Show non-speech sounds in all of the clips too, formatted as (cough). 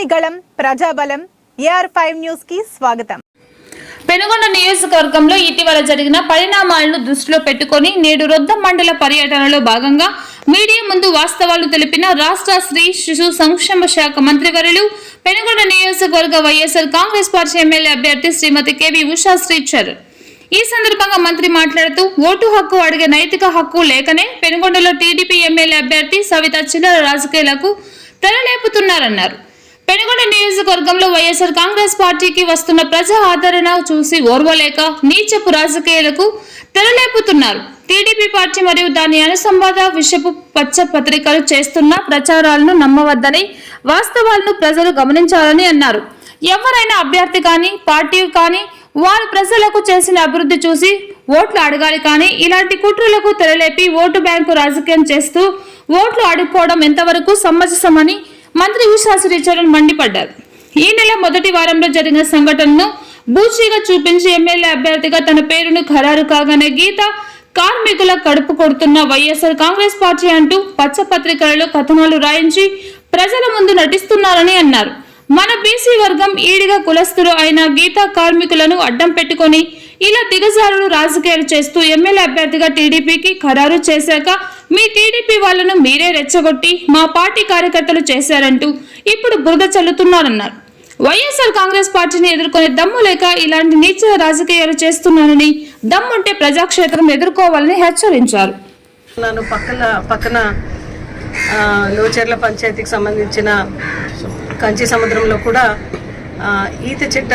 ప్రజని ప్రజాబలం AR five న్యూస్కి స్వాగతం. పెనుగొండ నియోజకవర్గంలో ఇటీవల జరిగిన పరిణామాలను దృష్టిలో పెట్టుకొని నేడు రొద్ద మండల పర్యటనలో భాగంగా మీడియా ముందు వాస్తవాలు తెలిపిన రాష్ట్ర స్త్రీ శిశు సంక్షేమ శాఖ మంత్రివర్యులు పెనుగొండ నియోజకవర్గ వైఎస్ఆర్ కాంగ్రెస్ పార్టీ ఎమ్మెల్యే అభ్యర్థి శ్రీమతి కెవి ఉషా శ్రీచర్ ఈ సందర్భంగా మంత్రి మాట్లాడుతూ ఓటు హక్కు అడిగే నైతిక హక్కు లేకనే పెనుగొండలో టీడీపీ ఎమ్మెల్యే అభ్యర్థి సవిత చిల్లర రాజకీయాలకు తెరలేపుతున్నారన్నారు. పెనుగొండ నియోజకవర్గంలో వైఎస్ఆర్ కాంగ్రెస్ పార్టీకి వస్తున్న ప్రజా ఆదరణ చూసి ఓర్వలేక నీచపు రాజకీయాలకు తెరలేపుతున్నారు. టీడీపీ పార్టీ మరియు దాని అనుసంబాధ విషపు పచ్చ పత్రికలు చేస్తున్న ప్రచారాలను నమ్మవద్దని వాస్తవాలను ప్రజలు గమనించాలని అన్నారు. ఎవరైనా అభ్యర్థి కానీ పార్టీ కానీ వారు ప్రజలకు చేసిన అభివృద్ధి చూసి ఓట్లు అడగాలి కానీ ఇలాంటి కుట్రలకు తెరలేపి ఓటు బ్యాంకు రాజకీయం చేస్తూ ఓట్లు అడుక్కోవడం ఎంతవరకు సమంజసమని మంత్రి ఉషా శ్రీచరణ్ మండిపడ్డారు. ఈ నెల మొదటి వారంలో జరిగిన సంఘటనను బూచీగా చూపించి ఎమ్మెల్యే అభ్యర్థిగా తన పేరును ఖరారు కాగానే గీత కార్మికుల కడుపు కొడుతున్న వైఎస్ఆర్ కాంగ్రెస్ పార్టీ అంటూ పచ్చపత్రికలలో కథనాలు రాయించి ప్రజల ముందు నటిస్తున్నారని అన్నారు. మన బీసీ వర్గం ఈడిగా కులస్తులు అయిన గీతా కార్మికులను అడ్డం పెట్టుకొని ఇలా దిగజారుడు రాజకీయాలు చేస్తూ ఎమ్మెల్యే అభ్యర్థిగా టీడీపీకి ఖరారు చేశాక మీ టీడీపీ వాళ్ళను మీరే రెచ్చగొట్టి మా పార్టీ కార్యకర్తలు చేశారంటూ ఇప్పుడు బురద చల్లుతున్నారన్నారు. వైఎస్ఆర్ కాంగ్రెస్ పార్టీని ఎదుర్కొనే దమ్ము లేక ఇలాంటి నీచ రాజకీయాలు చేస్తున్నానని దమ్ముంటే ప్రజాక్షేత్రం ఎదుర్కోవాలని హెచ్చరించారు. నన్ను పక్కన పక్కన ఆ, పంచాయతీకి సంబంధించిన కంచి సముద్రంలో కూడా ఈత చెట్ట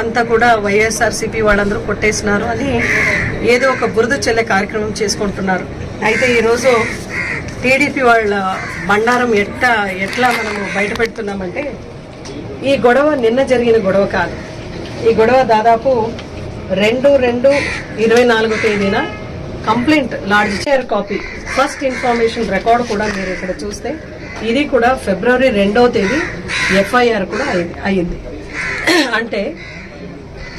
అంతా కూడా వైఎస్ఆర్సీపీ వాళ్ళందరూ కొట్టేసినారు. అని ఏదో ఒక బురద చెల్లె కార్యక్రమం చేసుకుంటున్నారు. అయితే ఈరోజు టీడీపీ వాళ్ళ బండారం ఎట్లా ఎట్లా మనము బయటపెడుతున్నామంటే ఈ గొడవ నిన్న జరిగిన గొడవ కాదు. ఈ గొడవ దాదాపు రెండు రెండు ఇరవై నాలుగో తేదీన complaint large chair copy first information record కూడా మీరు ఇక్కడ చూస్తే ఇది కూడా ఫిబ్రవరి రెండవ తేదీ ఎఫ్ఐఆర్ కూడా అయింది. అంటే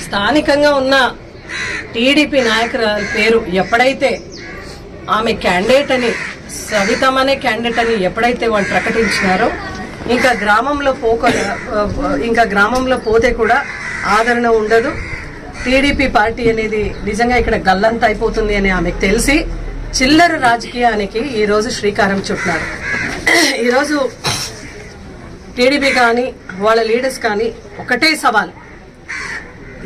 స్థానికంగా ఉన్న టీడీపీ నాయకురాల పేరు ఎప్పుడైతే ఆమె క్యాండిడేట్ అని సవితమనే క్యాండిడేట్ అని ఎప్పుడైతే వాళ్ళు ప్రకటించినారో ఇంకా గ్రామంలో పోక ఇంకా గ్రామంలో పోతే కూడా ఆదరణ ఉండదు. టీడీపీ పార్టీ అనేది నిజంగా ఇక్కడ గల్లంత అయిపోతుంది అని ఆమెకు తెలిసి చిల్లర రాజకీయానికి ఈరోజు శ్రీకారం చుట్టినారు. ఈరోజు టీడీపీ కానీ వాళ్ళ లీడర్స్ కానీ ఒకటే సవాల్.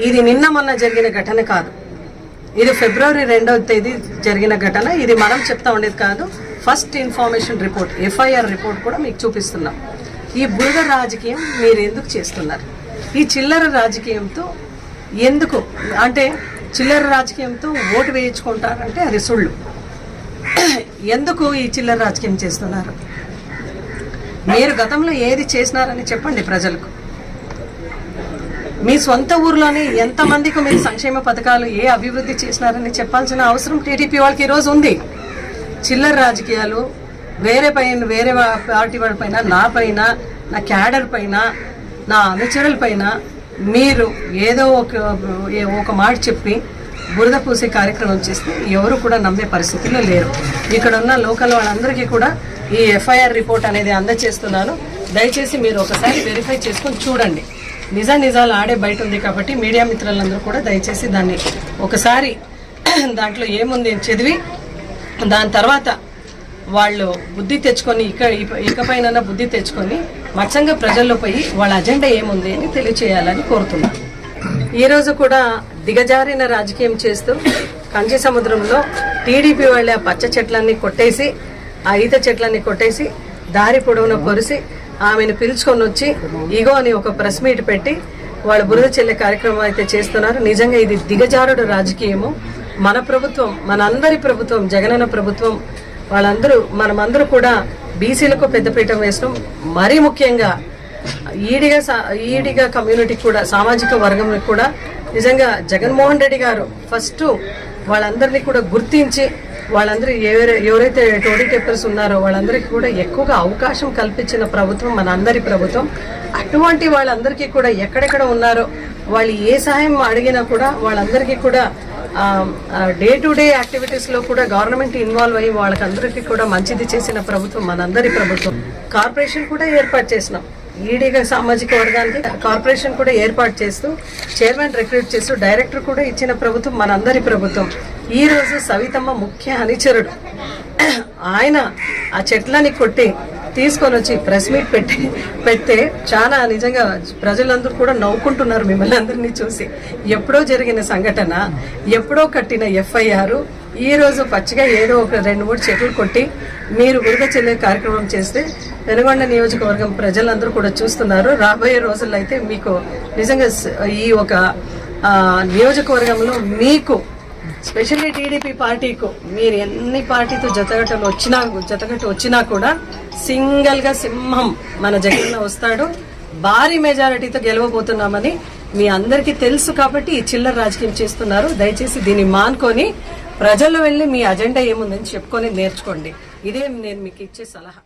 ఇది నిన్న మొన్న జరిగిన ఘటన కాదు. ఇది ఫిబ్రవరి రెండవ తేదీ జరిగిన ఘటన. ఇది మనం చెప్తా ఉండేది కాదు. First information report FIR report కూడా మీకు చూపిస్తున్నాం. ఈ బురద రాజకీయం మీరు ఎందుకు చేస్తున్నారు? ఈ చిల్లర రాజకీయంతో ఎందుకు అంటే చిల్లర రాజకీయంతో ఓటు వేయించుకుంటారంటే అది సుళ్ళు. ఎందుకు ఈ చిల్లర రాజకీయం చేస్తున్నారు? మీరు గతంలో ఏది చేసినారని చెప్పండి ప్రజలకు. మీ సొంత ఊర్లోనే ఎంతమందికి మీరు సంక్షేమ పథకాలు ఏ అభివృద్ధి చేసినారని చెప్పాల్సిన అవసరం టీడీపీ వాళ్ళకి ఈరోజు ఉంది. చిల్లర రాజకీయాలు వేరే పైన వేరే పార్టీ వాళ్ళ పైన నా పైన నా క్యాడర్ పైన నా అనుచరుల పైన మీరు ఏదో ఒక ఒక మాట చెప్పి బురద పూసే కార్యక్రమం చేస్తే ఎవరు కూడా నమ్మే పరిస్థితిలో లేరు. ఇక్కడ ఉన్న లోకల్ వాళ్ళందరికీ కూడా ఈ ఎఫ్ఐఆర్ రిపోర్ట్ అనేది అందజేస్తున్నాను దయచేసి మీరు ఒకసారి వెరిఫై చేసుకొని చూడండి. నిజ నిజాలు ఆడే బయట ఉంది కాబట్టి మీడియా మిత్రులందరూ కూడా దయచేసి దాన్ని ఒకసారి (clears throat) దాంట్లో ఏముంది అని చదివి దాని తర్వాత వాళ్ళు బుద్ధి తెచ్చుకొని ఇక ఇకపైన బుద్ధి తెచ్చుకొని మచ్చంగా ప్రజల్లో పోయి వాళ్ళ అజెండా ఏముంది అని తెలియచేయాలని కోరుతున్నాను. ఈరోజు కూడా దిగజారిన రాజకీయం చేస్తూ కంచి సముద్రంలో టీడీపీ వాళ్ళ పచ్చ చెట్లన్నీ కొట్టేసి ఆ ఈత చెట్లన్నీ కొట్టేసి దారి పొడవున పొరిసి ఆమెను పిలుచుకొని వచ్చి ఇగో అని ఒక ప్రెస్ మీట్ పెట్టి వాళ్ళు బురద చెల్లె కార్యక్రమం అయితే చేస్తున్నారు. నిజంగా ఇది దిగజారుడు రాజకీయము. మన ప్రభుత్వం మన అందరి ప్రభుత్వం జగనన్న ప్రభుత్వం వాళ్ళందరూ మనమందరూ కూడా బీసీలకు పెద్దపీఠం వేసినాం మరీ ముఖ్యంగా ఈడిగా సా- ఈడిగా కమ్యూనిటీకి కూడా సామాజిక వర్గం కూడా నిజంగా జగన్మోహన్ రెడ్డి గారు ఫస్ట్ వాళ్ళందరినీ కూడా గుర్తించి వాళ్ళందరూ ఎవరైతే టోడీ టెప్పర్స్ ఉన్నారో వాళ్ళందరికీ కూడా ఎక్కువగా అవకాశం కల్పించిన ప్రభుత్వం మన అందరి ప్రభుత్వం. అటువంటి వాళ్ళందరికీ కూడా ఎక్కడెక్కడ ఉన్నారో వాళ్ళు ఏ సహాయం అడిగినా కూడా వాళ్ళందరికీ కూడా డే టు డే యాక్టివిటీస్లో కూడా గవర్నమెంట్ ఇన్వాల్వ్ అయ్యి వాళ్ళకందరికీ కూడా మంచిది చేసిన ప్రభుత్వం మనందరి ప్రభుత్వం. కార్పొరేషన్ కూడా ఏర్పాటు చేసినాం. ఈడీగా సామాజిక వర్గానికి కార్పొరేషన్ కూడా ఏర్పాటు చేస్తూ చైర్మన్ రిక్రూట్ చేస్తూ డైరెక్టర్ కూడా ఇచ్చిన ప్రభుత్వం మనందరి ప్రభుత్వం. ఈ రోజు సవితమ్మ ముఖ్య అనుచరుడు. ఆయన ఆ చెట్లని కొట్టి తీసుకొని వచ్చి ప్రెస్ మీట్ పెట్టి పెడితే చాలా నిజంగా ప్రజలందరూ కూడా నవ్వుకుంటున్నారు మిమ్మల్ని అందరినీ చూసి. ఎప్పుడో జరిగిన సంఘటన ఎప్పుడో కట్టిన ఎఫ్ఐఆర్ ఈ రోజు పచ్చిగా ఏదో ఒక రెండు మూడు చెట్లు కొట్టి మీరు బురద చెల్లే కార్యక్రమం చేస్తే వెనుగొండ నియోజకవర్గం ప్రజలందరూ కూడా చూస్తున్నారు. రాబోయే రోజుల్లో అయితే మీకు నిజంగా ఈ ఒక నియోజకవర్గంలో మీకు స్పెషల్లీ టీడీపీ పార్టీకు మీరు ఎన్ని పార్టీతో జతగట్టలు వచ్చినా జతగట్టు వచ్చినా కూడా సింగిల్గా సింహం మన జగన్ వస్తాడు. భారీ మెజారిటీతో గెలవబోతున్నామని మీ అందరికీ తెలుసు కాబట్టి ఈ చిల్లర రాజకీయం చేస్తున్నారు. దయచేసి దీన్ని మానుకొని ప్రజల్లో వెళ్ళి మీ అజెండా ఏముందని చెప్పుకొని నేర్చుకోండి. ఇదే నేను మీకు ఇచ్చే సలహా.